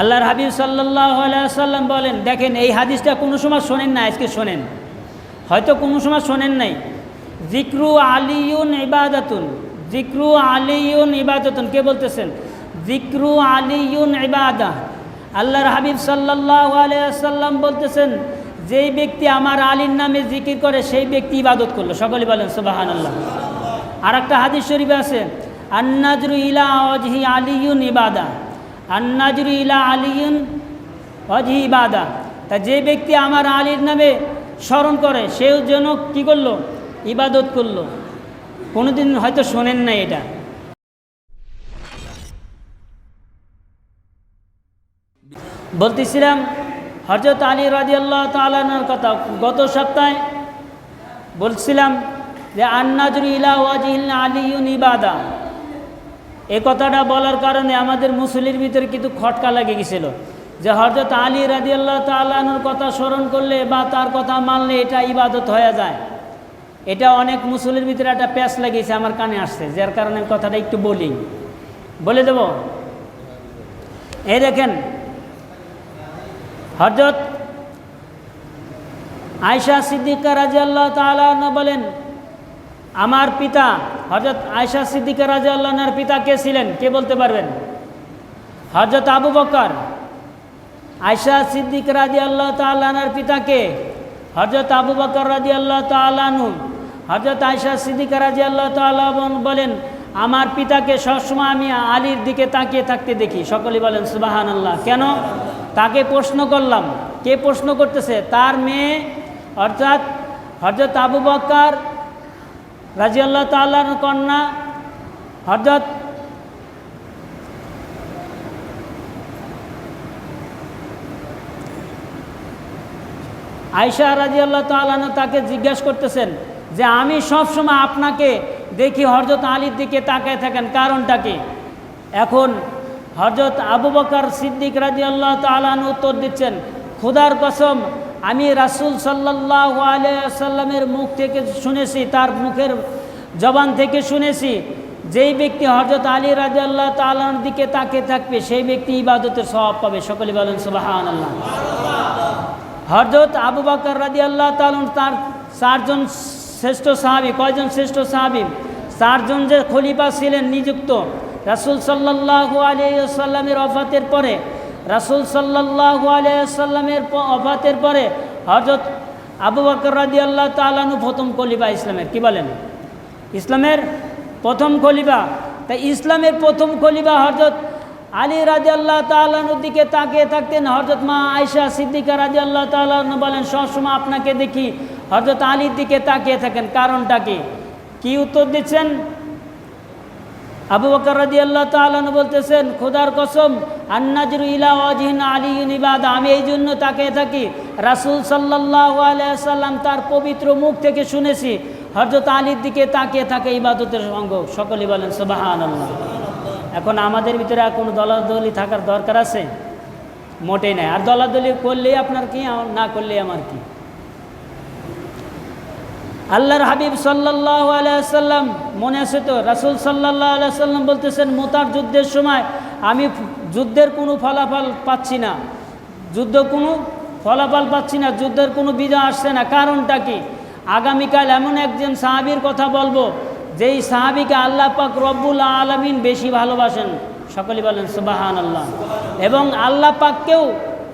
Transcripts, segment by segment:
আল্লাহর হাবিব সাল্লাহ সাল্লাম বলেন, দেখেন, এই হাদিসটা কোনো সময় শোনেন না, আজকে শোনেন। হয়তো কোনো সময় শোনেন নাই। জিক্রু আলিউন ইবাদাতুন জিক্রু আলিউন ইবাদাতুন, কে বলতেছেন? জিক্রু আলিউন ইবাদা আল্লাহর হাবিব সাল্লাহ আলাইসাল্লাম বলতেছেন, যেই ব্যক্তি আমার আলীর নামে জিকির করে, সেই ব্যক্তি ইবাদত করল। সকলে বলেন সুবাহান আল্লাহ আর একটা হাদিস শরীফে আছে, আন্নাজরু ইলা অজহি আলিউন ইবাদা আন্নাজরু ইলা আলিউন অজহি ইবাদা। তা যে ব্যক্তি আমার আলীর নামে স্মরণ করে, সেও যেন কী করল? ইবাদত করল। কোনোদিন হয়তো শোনেন না এটা। বলতেছিলাম হজরত আলী রাজি আল্লাহ তালানোর কথা, গত সপ্তাহে বলছিলাম যে, আন্নাজরু ইলা ওয়াজিল আলিউন ইবাদা। এ কথাটা বলার কারণে আমাদের মুসলির ভিতরে কিন্তু খটকা লেগে গেছিল। যে হজরত আলী রাজি আল্লাহ তালানোর কথা স্মরণ করলে বা তার কথা মানলে এটা ইবাদত হয়ে যায়। এটা অনেক মুসলির ভিতরে একটা প্যাস লেগেছে, আমার কানে আসছে, যার কারণে কথাটা একটু বলি। বলে দেব? এই দেখেন হজরত আয়সা সিদ্দিকা রাজি আল্লাহ তালান বলেন আমার পিতা হজরত আয়সা সিদ্দিকা রাজি আল্লাহর পিতা কে ছিলেন? কে বলতে পারবেন? হজরত আবু বকর। আয়সা সিদ্দিক রাজি আল্লাহ তালানার পিতাকে হজরত আবু বকর রাজি আল্লাহ তালানু হজরত আয়সা সিদ্দিক রাজি আল্লাহ তালাহ বলেন, আমার পিতাকে সবসময় আমি আলীর দিকে তাকিয়ে থাকতে দেখি। সকলে বলেন সুবাহান আল্লাহ কেন? তাকে প্রশ্ন করলাম। কে প্রশ্ন করতেছে? তার মেয়ে, অর্থাৎ হজরত আবু বকর রাজি আল্লাহ তাল্লাহর কন্যা হজরত আয়সা রাজি আল্লাহ তালান তাকে জিজ্ঞাসা করতেছেন যে, আমি সবসময় আপনাকে দেখি হরজত আলীর দিকে তাকায় থাকেন। কারণটা কি? এখন হরজত আবু বকর সিদ্দিক রাজি আল্লাহ তালান উত্তর দিচ্ছেন, খুদার কসম আমি রাসুল সাল্লাহ আলিয়াল্লামের মুখ থেকে শুনেছি, তার মুখের জবান থেকে শুনেছি, যেই ব্যক্তি হরজত আলী রাজি আল্লাহ তালার দিকে তাকে থাকবে, সেই ব্যক্তি ইবাদতের স্বভাব পাবে। সকলে বলেন সুবাহ আল্লাহ হরজত আবু বাকর রাজি আল্লাহ তালন তার চারজন শ্রেষ্ঠ সাহাবি, কয়জন শ্রেষ্ঠ সাহাবি? চারজন যে খলিফা ছিলেন নিযুক্ত, রাসুল সাল্লাহ আলিয়াল্লামের অফাতের পরে রাসুল সাল্লাহ আলিয়াল্লামের অফাতের পরে হরজত আবু বাকর রাজি আল্লাহ তালানু প্রথম খলিফা ইসলামের। কি বলেন? ইসলামের প্রথম খলিফা। তাই ইসলামের প্রথম খলিফা হরজত আলী রাজি আল্লাহ তালানুর দিকে তাকিয়ে থাকতেন। হরজত মা আয়সা সিদ্দিকা রাজি আল্লাহ তালান বলেন সবসময় আপনাকে দেখি হরজত আলীর দিকে তাকিয়ে থাকেন। কারণটা কি? কি উত্তর দিচ্ছেন? আবু বকর রাজি আল্লাহ তালানু বলতেছেন, খোদার কসম, আন্নাজরু ইলা ওয়াজিন আলী আমি এই জন্য তাকিয়ে থাকি, রাসুল সাল্লাহ আলাইসাল্লাম তার পবিত্র মুখ থেকে শুনেছি। হরজত আলীর দিকে তাকিয়ে থাকে ইবাদতের সঙ্গ সকলে বলেন সুবাহান এখন আমাদের ভিতরে আর কোনো দলাদলি থাকার দরকার আছে? মোটেই নাই। আর দলাদলি করলেই আপনার কি না করলেই আমার কি? আল্লাহর হাবিব সাল্লাহ আলাইসাল্লাম মনে আছে তো? রাসুল সাল্লাহ আলাইসাল্লাম বলতেছেন, মোতার যুদ্ধের সময় আমি যুদ্ধের কোনো ফলাফল পাচ্ছি না। যুদ্ধ কোনো ফলাফল পাচ্ছি না, যুদ্ধের কোনো বিজয় আসছে না। কারণটা কি? আগামীকাল এমন একজন সাহাবির কথা বলব, যেই সাহাবিকে আল্লাহ পাক রব্বুল আলমিন বেশি ভালোবাসেন। সকলে বলেন সুবাহান আল্লাহ এবং আল্লাহ পাককেও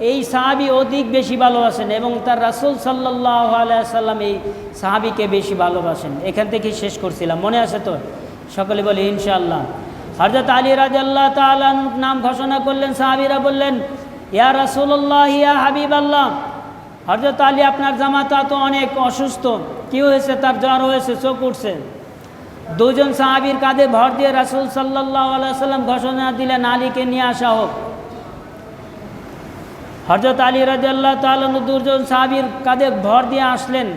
এই সাহাবি অধিক বেশি ভালোবাসেন এবং তার রাসুল সাল্লাহ আলাইসাল্লাম এই সাহাবিকে বেশি ভালোবাসেন। এখান থেকে শেষ করছিলাম। মনে আছে তো? সকলে বলে, ইনশাআল্লাহ। হরজত আলী রাজ আল্লাহ নাম ঘোষণা করলেন, সাহাবিরা বললেন, ইয়া রাসুল্লাহ ইয়া হাবিব আল্লাহ হরজত আলী আপনার জামাতা তো অনেক অসুস্থ। কি হয়েছে? তার জ্বর হয়েছে, চোখ উঠছে। দুজন সাহাবির কাঁধে ভর দিয়ে রাসুল সাল্লাহ আলাইসাল্লাম ঘোষণা দিলেন, আলীকে নিয়ে আসা হোক। হজরত আলী রাজাল্লাহ তালন দুজন সাহাবির কাঁধে ভর দিয়ে আসলেন।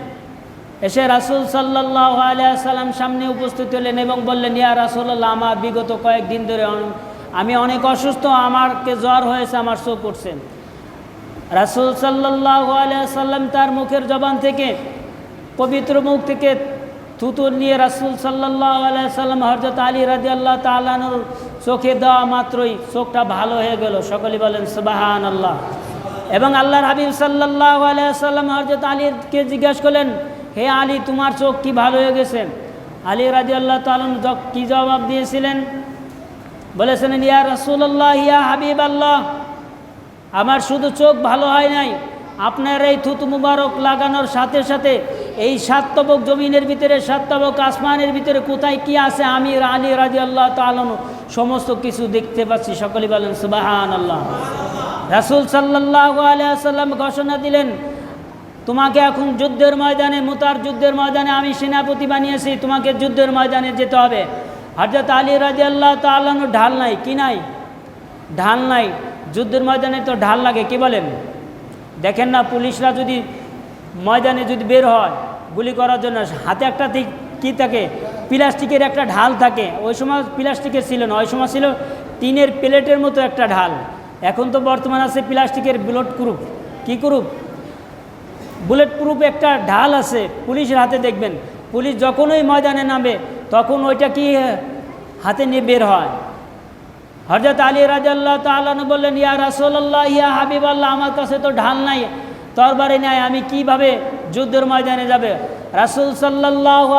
এসে রাসুল সাল্লাহ আলিয়াল্লাম সামনে উপস্থিত হলেন এবং বললেন, ইয়া রাসুল্লাহ আমার বিগত কয়েকদিন ধরে আমি অনেক অসুস্থ, আমারকে জ্বর হয়েছে, আমার চোখ উঠছে রাসুল সাল্লাহ আলিয়াল্লাম তার মুখের জবান থেকে, পবিত্র মুখ থেকে থুতুর নিয়ে রাসুল সাল্লাহ আলাইসাল্লাম হরজত আলী রাজি আল্লাহ তালানুর চোখে দেওয়া মাত্রই চোখটা ভালো হয়ে গেল। সকলে বলেন সুবাহান আল্লাহ এবং আল্লাহর হাবিব সাল্লাহ আলাইসাল্লাম হরজত আলীকে জিজ্ঞাসা করলেন, হে আলী, তোমার চোখ কি ভালো হয়ে গেছে? আলী রাজি আল্লাহ তালন কি জবাব দিয়েছিলেন? বলেছেন, ইয়া রসুল্লাহ ইয়া হাবিব আল্লাহ আমার শুধু চোখ ভালো হয় নাই, আপনার এই থুতু মুবারক লাগানোর সাথে সাথে এই সাতবক জমিনের ভিতরে সাতবক আসমানের ভিতরে কোথায় কি আছে আমি আলী রাজি আল্লাহ তালন সমস্ত কিছু দেখতে পাচ্ছি। সকলে বলেন সুবাহান আল্লাহ রাসুল সাল্লাহ আলিয়াল্লাম ঘোষণা দিলেন, তোমাকে এখন যুদ্ধের ময়দানে, মুতার যুদ্ধের ময়দানে আমি সেনাপতি বানিয়েছি, তোমাকে যুদ্ধের ময়দানে যেতে হবে। হজরত আলী রাজি আল্লাহ তাল্লাহ ঢাল নাই, কি নাই? ঢাল নাই, যুদ্ধের ময়দানে তো ঢাল লাগে, কি বলেন? দেখেন না, পুলিশরা যদি ময়দানে যদি বের হয়, গুলি করার জন্য, হাতে একটা কী থাকে? প্লাস্টিকের একটা ঢাল থাকে, ওই সময় প্লাস্টিকের ছিল না, ওই সময় ছিল টিনের প্লেটের মতো একটা ঢাল। এখন তো বর্তমান আছে প্লাস্টিকের বুলেট প্রুফ। কী প্রুফ? বুলেট প্রুফ একটা ঢাল আছে, পুলিশের হাতে দেখবেন। পুলিশ যখন ওই ময়দানে নামে, তখন ওইটা কি হাতে নিয়ে বের হয়। হরজত আলী রাজাল্লাহ তালন বললেন, ইয়া রাসোল্লাহ ইয়া হাবিব আল্লাহ আমার কাছে তো ঢাল নাই তরবারি নাই, আমি কীভাবে যুদ্ধের ময়দানে যাবে? রাসুল সাল্লাহ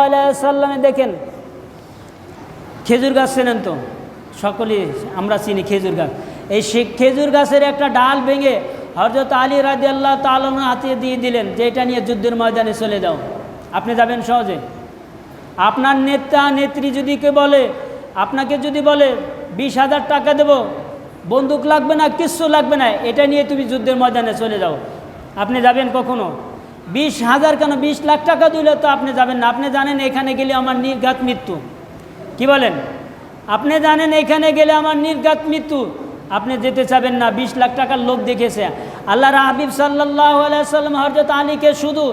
সাল্লামে দেখেন, খেজুর গাছ চেনেন তো? সকলেই, আমরা চিনি খেজুর গাছ। এই খেজুর গাছের একটা ডাল ভেঙে হরজত আলী রাজি আল্লাহ তালন হাতে দিয়ে দিলেন যে এটা নিয়ে যুদ্ধের ময়দানে চলে যাও। আপনি যাবেন সহজে। আপনার নেতা, নেত্রী যদি কে বলে, আপনাকে যদি বলে, বিশ হাজার টাকা দেব, বন্দুক লাগবে না, কিচ্ছু লাগবে না, এটা নিয়ে তুমি যুদ্ধের ময়দানে চলে যাও। আপনি যাবেন কখনো? বিশ হাজার কেন? বিশ লাখ টাকা দিলে তো আপনি যাবেন না। আপনি জানেন এখানে গেলে আমার নির্ঘাত মৃত্যু। কি বলেন? আপনি জানেন এখানে গেলে আমার নির্ঘাত মৃত্যু। আপনি যেতে চাবেন না, বিশ লাখ টাকার লোক দেখেছে। আল্লাহ হাবিব সাল্লাহ আলাইসাল্লাম হরজত আলীকে শুধু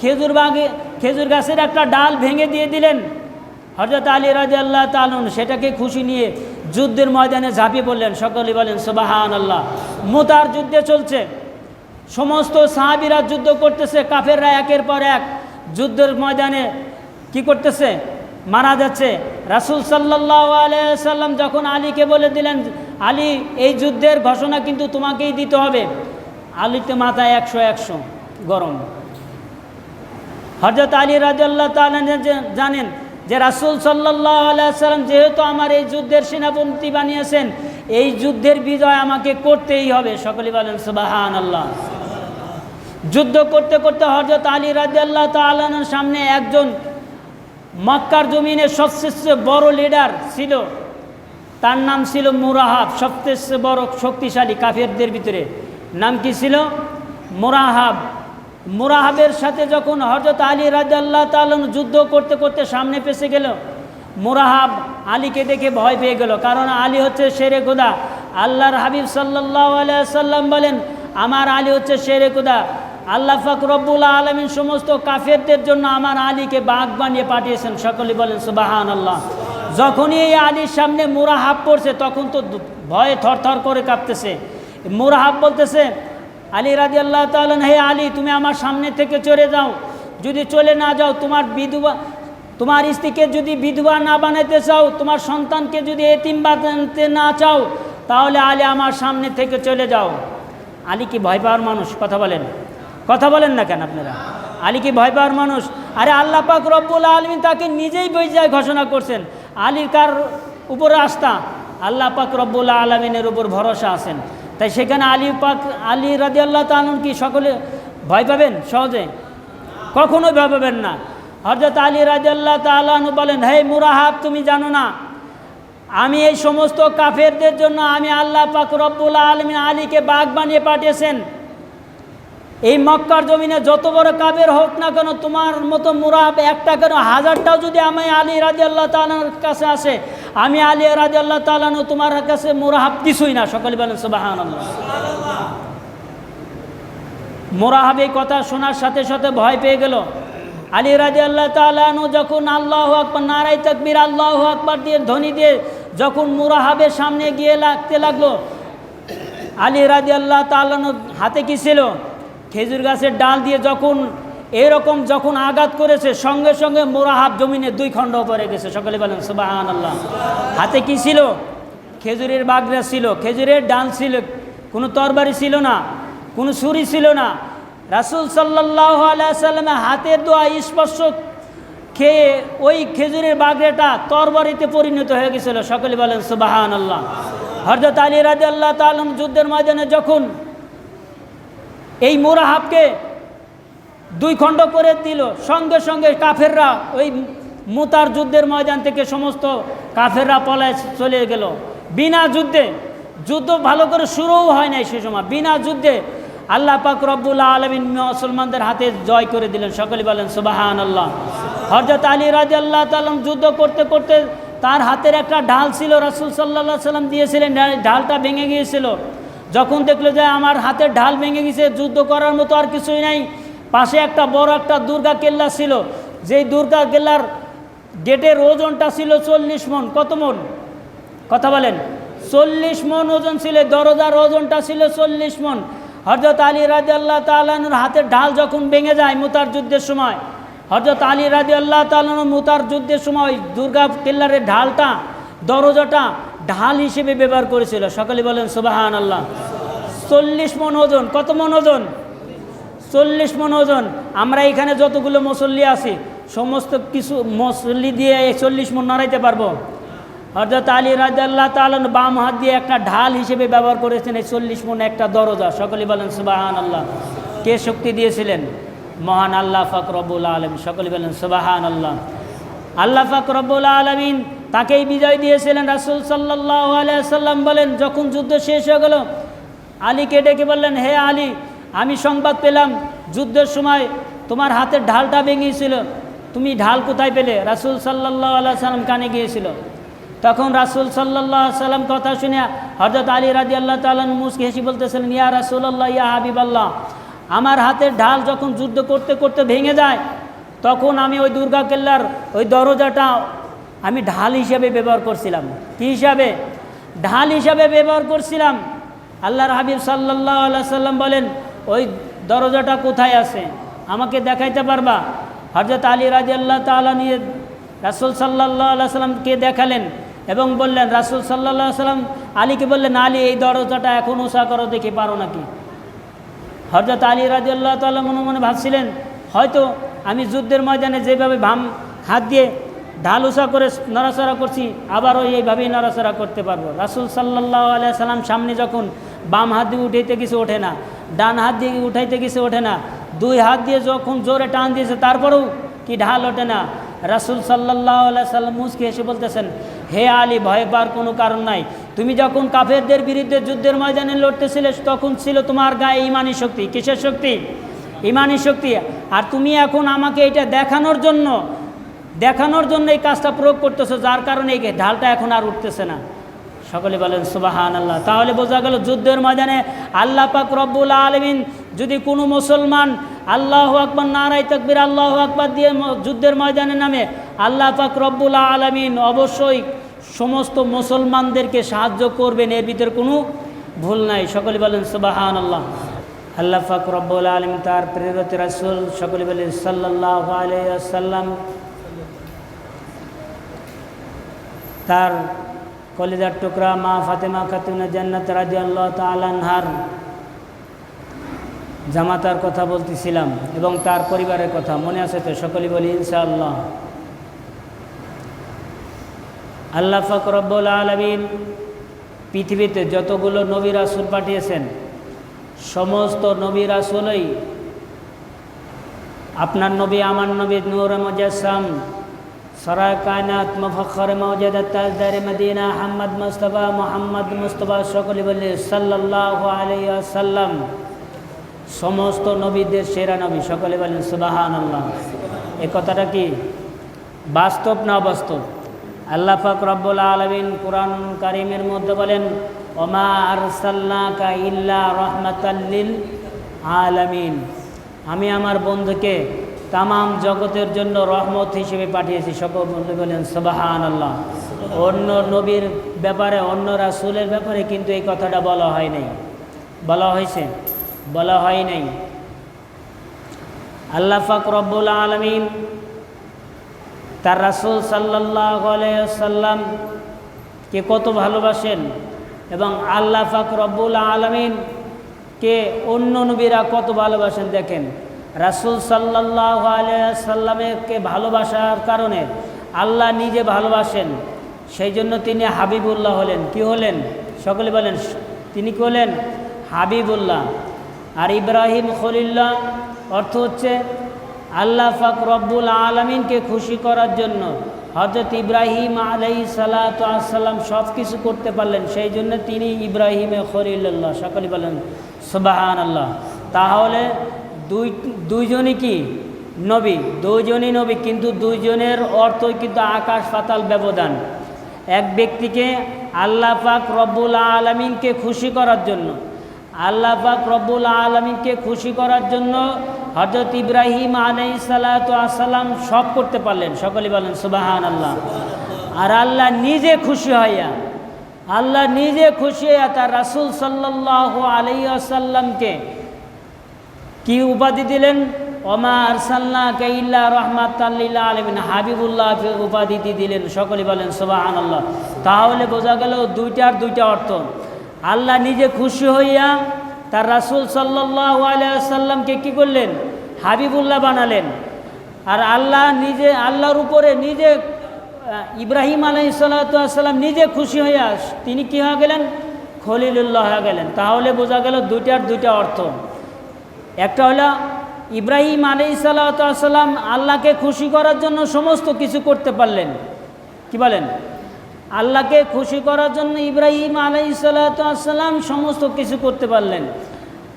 খেজুর বাগে, খেজুর গাছের একটা ডাল ভেঙে দিয়ে দিলেন। হরজত আলী রাজি আল্লাহ তালুন সেটাকে খুশি নিয়ে যুদ্ধের ময়দানে ঝাঁপিয়ে পড়লেন। সকলে বলেন সোবাহান আল্লাহ মুতার যুদ্ধে চলছে। সমস্ত সাহাবিরা যুদ্ধ করতেছে, কাফেররা একের পর এক যুদ্ধের ময়দানে কি করতেছে? মারা যাচ্ছে। রাসুল সাল্লাহ আলাইসাল্লাম যখন আলীকে বলে দিলেন আলী, এই যুদ্ধের ঘোষণা কিন্তু তোমাকেই দিতে হবে। আলীতে মাথায় একশো একশো গরম। হজরত আলী রাজাল্লাহ তালেন জানেন যে রাসুল সাল্লাহ আলাইসাল্লাম যেহেতু আমার এই যুদ্ধের সেনাপতি বানিয়েছেন, এই যুদ্ধের বিজয় আমাকে করতেই হবে। সকলে বলেন সুবাহান আল্লাহ যুদ্ধ করতে করতে হজরত আলী রাজিয়াল্লাহ তালানোর সামনে একজন মক্কার জমিনের সবচেয়ে বড় লিডার ছিল। তার নাম ছিল মুরাহাব, সবচেয়ে বড় শক্তিশালী কাফেরদের ভিতরে। নাম কি ছিল? মুরাহাব। মুরাহাবের সাথে যখন হজরত আলী রাজাল্লাহ তালন যুদ্ধ করতে করতে সামনে পেছে গেল, মুরাহাব আলীকে দেখে ভয় পেয়ে গেল। কারণ আলী হচ্ছে শেরে খুদা। আল্লাহর হাবিব সাল্লাহ সাল্লাম বলেন, আমার আলী হচ্ছে শেরে খুদা। আল্লাহ ফাক রব্বুল আলমিন সমস্ত কাফেরদের জন্য আমার আলীকে বাঘ বানিয়ে পাঠিয়েছেন। সকলে বলেন সুবাহান আল্লাহ যখনই এই আলীর সামনে মুরাহাব পড়ছে, তখন তো ভয়ে থরথর করে কাঁপতেছে। মুরাহাব বলতেছে, আলী রাজি আল্লাহ তালন হে আলী, তুমি আমার সামনে থেকে চলে যাও। যদি চলে না যাও, তোমার বিধবা, তোমার স্ত্রীকে যদি বিধবা না বানাতে চাও, তোমার সন্তানকে যদি এতিম বানাতে না চাও, তাহলে আলী আমার সামনে থেকে চলে যাও। আলী কি ভয় পাওয়ার মানুষ? কথা বলেন। কথা বলেন না কেন আপনারা? আলী কি ভয় পাওয়ার মানুষ? আরে আল্লাহ পাক রব্বুল আলমিন তাকে নিজেই বৈজায় ঘোষণা করছেন। আলীর কার উপরে আস্থা? আল্লাহ পাক রব্বুল আলমিনের উপর ভরসা আছেন। তাই সেখানে আলী পাক, আলী রাজি আল্লাহ তালন কি সকলে ভয় পাবেন? সহজে? কখনোই ভয় পাবেন না। হজরত আলী রাজি আল্লাহ তালন বলেন, হে মুরাহাব, তুমি জানো না, আমি এই সমস্ত কাফেরদের জন্য আমি আল্লাহ পাক রব্বুল আলমিন আলীকে বাঘ বানিয়ে পাঠিয়েছেন। এই মক্কার জমিনে যত বড় কাবের হোক না কেন, তোমার মতো মুরাব একটা কেন? হাজারটাও যদি আমি আলী রাজি আল্লাহ তালার কাছে আসে, আমি আলী রাজি আল্লাহ তালানো তোমার কাছে মুরাহাব কিছুই না। সকলে বলেন সুবাহান মোরাহাব এই কথা শোনার সাথে সাথে ভয় পেয়ে গেল। আলী রাজি আল্লাহ তালানু যখন আল্লাহ আকবর নারাই তকবির আল্লাহ আকবর দিয়ে, ধ্বনি দিয়ে যখন মুরাহাবের সামনে গিয়ে লাগতে লাগল, আলী রাজি আল্লাহ তালানু হাতে কি ছিল? খেজুর গাছের ডাল দিয়ে যখন, এরকম যখন আঘাত করেছে, সঙ্গে সঙ্গে মোরাহাব জমিনে দুই খণ্ড পরে গেছে। সকলে বলেন সুবাহান আল্লাহ হাতে কি ছিল? খেজুরের বাগড়া ছিল, খেজুরের ডাল ছিল, কোনো তরবারি ছিল না, কোনো ছুরি ছিল না। রাসুল সাল্লাহ আলাইসাল্লামের হাতের দোয়া স্পর্শ খেয়ে ওই খেজুরের বাগড়াটা তরবারিতে পরিণত হয়ে গেছিল। সকলে বলেন সুবাহান আল্লাহ হরজত আলী রাজি আল্লাহ তালম যুদ্ধের ময়দানে যখন এই মোরাহাবকে দুই খণ্ড করে দিল। সঙ্গে সঙ্গে কাফেররা ওই মুতার যুদ্ধের ময়দান থেকে সমস্ত কাফেররা পলায় চলে গেল। বিনা যুদ্ধে, যুদ্ধ ভালো করে শুরুও হয় নাই সে সময়। বিনা যুদ্ধে আল্লাহ পাক রব্বুল্লাহ আলমিন মুসলমানদের হাতে জয় করে দিলেন। সকলে বলেন সুবাহান আল্লাহ হরজত আলী রাজি আল্লাহ তালম যুদ্ধ করতে করতে তার হাতের একটা ঢাল ছিল। রাসুল সাল্লাহ সাল্লাম দিয়েছিলেন। ঢালটা ভেঙে গিয়েছিল। যখন দেখল যে আমার হাতের ঢাল ভেঙে গেছে, যুদ্ধ করার মতো আর কিছুই নাই। পাশে একটা বড় একটা দুর্গা কেল্লা ছিল। যেই দুর্গা কেল্লার গেটের ওজনটা ছিল চল্লিশ মন। কত মন? কথা বলেন। চল্লিশ মন ওজন ছিল দরজার ওজনটা ছিল চল্লিশ মন। হরজত আলী রাজি আল্লাহ তালানুর হাতের ঢাল যখন ভেঙে যায় মুতার যুদ্ধের সময় হরজত আলী রাজি আল্লাহ তালানুর মুতার যুদ্ধের সময় দুর্গা কেল্লারের ঢালটা, দরজাটা ঢাল হিসেবে ব্যবহার করেছিল। সকলে বলেন সুবাহান আল্লাহ চল্লিশ মন ওজন, কত মন ওজন? চল্লিশ মন ওজন। আমরা এখানে যতগুলো মুসল্লি আছি, সমস্ত কিছু মুসল্লি দিয়ে চল্লিশ মন নাড়াইতে পারব। হজরত আলী রাজাল্লাহ তালন বাম হাত দিয়ে একটা ঢাল হিসেবে ব্যবহার করেছেন, এই চল্লিশ মন একটা দরজা। সকলে বলেন সুবাহান আল্লাহ কে শক্তি দিয়েছিলেন? মহান আল্লাহ ফাকরবুল আলম সকলে বলেন সুবাহান আল্লাহ আল্লাহ ফাকরবুল আলমিন তাকেই বিজয় দিয়েছিলেন রাসুল সাল্লাহ আলিয়াল্লাম বলেন, যখন যুদ্ধ শেষ হয়ে গেল, আলীকে ডেকে বললেন, হে আলী, আমি সংবাদ পেলাম, যুদ্ধের সময় তোমার হাতের ঢালটা ভেঙেছিল, তুমি ঢাল কোথায় পেলে? রাসুল সাল্লাহ আল্লাহ সাল্লাম কানে গিয়েছিল। তখন রাসুল সাল্লাহ সাল্লাম কথা শুনে হজরত আলী রাজি আল্লাহ তালন মুসকে হেসি বলতেছিলেন, ইয়া রাসুল্লাহ ইয়া হাবিব আল্লাহ আমার হাতের ঢাল যখন যুদ্ধ করতে করতে ভেঙে যায়, তখন আমি ওই দুর্গা কেল্লার ওই দরজাটা আমি ঢাল হিসাবে ব্যবহার করছিলাম। কী হিসাবে? ঢাল হিসাবে ব্যবহার করছিলাম। আল্লাহর হাবিব সাল্লাহ সাল্লাম বলেন, ওই দরজাটা কোথায় আছে? আমাকে দেখাইতে পারবা? হজরত আলী রাজি আল্লাহ তালা নিয়ে রাসুল সাল্লাহ সাল্লামকে দেখালেন এবং বললেন, রাসুল সাল্লাহ সাল্লাম আলীকে বললেন, আলী, এই দরজাটা এখন উষা করো দেখি, পারো নাকি? হজরত আলী রাজি আল্লাহ তাল্লাহ মনে মনে ভাবছিলেন, হয়তো আমি যুদ্ধের ময়দানে যেভাবে ভাম হাত দিয়ে ঢাল উষা করে নড়াচড়া করছি, আবারও এইভাবেই নড়াচড়া করতে পারব। রাসুল সাল্লাহ সাল্লাম সামনে যখন বাম হাত দিয়ে উঠাইতে কিছু ওঠে না, ডান হাত দিয়ে উঠাইতে কিছু ওঠে না, দুই হাত দিয়ে যখন জোরে টান দিয়েছে, তারপরেও কি ঢাল ওঠে না। রাসুল সাল্লাহ সাল্লাম মুসকে এসে বলতেছেন, হে আলী, ভয় পাওয়ার কোনো কারণ নাই। তুমি যখন কাফেরদের বিরুদ্ধে যুদ্ধের ময়দানে লড়তেছিলে, তখন ছিল তোমার গায়ে ইমানি শক্তি। কিসের শক্তি? ইমানি শক্তি। আর তুমি এখন আমাকে এটা দেখানোর জন্য দেখানোর জন্য এই কাজটা প্রয়োগ করতেছে, যার কারণে এই ঢালটা এখন আর উঠতেছে না। সকলে বলেন সুবাহান আল্লাহ তাহলে বোঝা গেল যুদ্ধের ময়দানে আল্লাহ পাক রব্বুল আলমিন যদি কোনো মুসলমান আল্লাহ আকবর নারাই তকবির আল্লাহ আকবর দিয়ে যুদ্ধের ময়দানে নামে, আল্লাহ পাক রব্বুল আলমিন অবশ্যই সমস্ত মুসলমানদেরকে সাহায্য করবেন, এর ভিতরে কোনো ভুল নাই। সকলে বলেন সুবাহান আল্লাহ আল্লাহ পাক রব্বুল আলম তার প্রেরত রাসুল, সকলে বলেন সাল্লাহ আলাইসাল্লাম তার কলিদার টুকরা মা ফাতেমা খাতুনা জান্নাত রাজি আল্লাহ তালানহার জামাতার কথা বলতেছিলাম এবং তার পরিবারের কথা মনে আছে তো? সকলে বলি ইনশাআল্লাহ। আল্লাহ ফকরব্বুল আলমিন পৃথিবীতে যতগুলো নবী রাসুল পাঠিয়েছেন, সমস্ত নবী রাসুলই আপনার নবী, আমার নবী, নূর মজাসাম সমস্ত নবীদের সেরা নবী। সকলে বলেন সুবাহান আল্লাহ এ কথাটা কি? বাস্তব না অবাস্তব? আল্লাহ পাক রব্বুল আলমিন কোরআন কারিমের মধ্যে বলেন, ওমা আরসাল্লাকা ইল্লা রহমাতাল্লিল আলামিন। আমি আমার বন্ধুকে তামাম জগতের জন্য রহমত হিসেবে পাঠিয়েছি। সকল বন্ধু বলেন সবাহান আল্লাহ অন্য নবীর ব্যাপারে, অন্য রাসুলের ব্যাপারে কিন্তু এই কথাটা বলা হয় নাই। বলা হয়েছে, বলা হয় নাই। আল্লাহ ফাক রব্বুল আলমিন তার রাসুল সাল্লাহ সাল্লাম কে কত ভালোবাসেন এবং আল্লাহ ফাক রব্বুল আলমিন কে অন্য নবীরা কত ভালোবাসেন দেখেন। রাসুল সাল্লাহ সাল্লামকে ভালোবাসার কারণে আল্লাহ নিজে ভালোবাসেন। সেই জন্য তিনি হাবিবুল্লাহ হলেন। কি হলেন? সকলে বলেন, তিনি কি হলেন? হাবিবুল্লাহ। আর ইব্রাহিম খলিল্লাহ অর্থ হচ্ছে আল্লাহ ফাক রব্বুল আলমিনকে খুশি করার জন্য হজরত ইব্রাহিম আলাই সালাতাম সব কিছু করতে পারলেন। সেই জন্য তিনি ইব্রাহিমে খরিল্লাহ সকলে বলেন সুবাহান আল্লাহ তাহলে দুই দুইজনই কি? নবী। দুইজনই নবী কিন্তু দুইজনের অর্থ কিন্তু আকাশ পাতাল ব্যবধান। এক ব্যক্তিকে আল্লাহ পাক রব্বুল আলমিনকে খুশি করার জন্য আল্লাহ পাক রব্বুল আলমিনকে খুশি করার জন্য হজরত ইব্রাহিম আলাই সালাতাম সব করতে পারলেন। সকলে বলেন সুবাহান আল্লাহ আর আল্লাহ নিজে খুশি হইয়া আল্লাহ নিজে খুশি হইয়া তার রাসুল সাল্লাহ আলাই আসাল্লামকে কি উপাধি দিলেন? ওমা আরসাল্লাহ কেইল্লা রহমাত আলমিন। হাবিবুল্লাহ উপাধিটি দিলেন, সকলে বলেন সোবাহান আল্লাহ তাহলে বোঝা গেল দুইটার দুইটা অর্থ। আল্লাহ নিজে খুশি হইয়া তার রাসুল সাল্লাহ আলিয়াল্লামকে কী করলেন? হাবিবুল্লাহ বানালেন। আর আল্লাহ নিজে, আল্লাহর উপরে নিজে ইব্রাহিম আলাই সাল্লাম নিজে খুশি হইয়া তিনি কী হয়ে গেলেন? খলিলুল্লাহ হয়ে গেলেন। তাহলে বোঝা গেল দুইটার দুইটা অর্থ। একটা হলো ইব্রাহিম আলি সাল্লাম আল্লাহকে খুশি করার জন্য সমস্ত কিছু করতে পারলেন। কি বলেন? আল্লাহকে খুশি করার জন্য ইব্রাহিম আলাই সাল্লাম সমস্ত কিছু করতে পারলেন।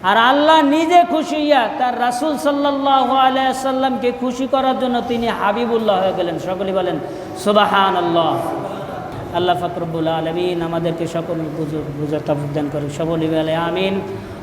আর আল্লাহ নিজে খুশি ইয়া তার রাসুল সাল্লাহ আলাইসাল্লামকে খুশি করার জন্য তিনি হাবিবুল্লাহ হয়ে গেলেন। সকলে বলেন সুবাহান আল্লাহ আল্লাহ ফকরবুল আলমিন আমাদেরকে সকল বুঝার তাবুদ্দান করে বলে, আমিন।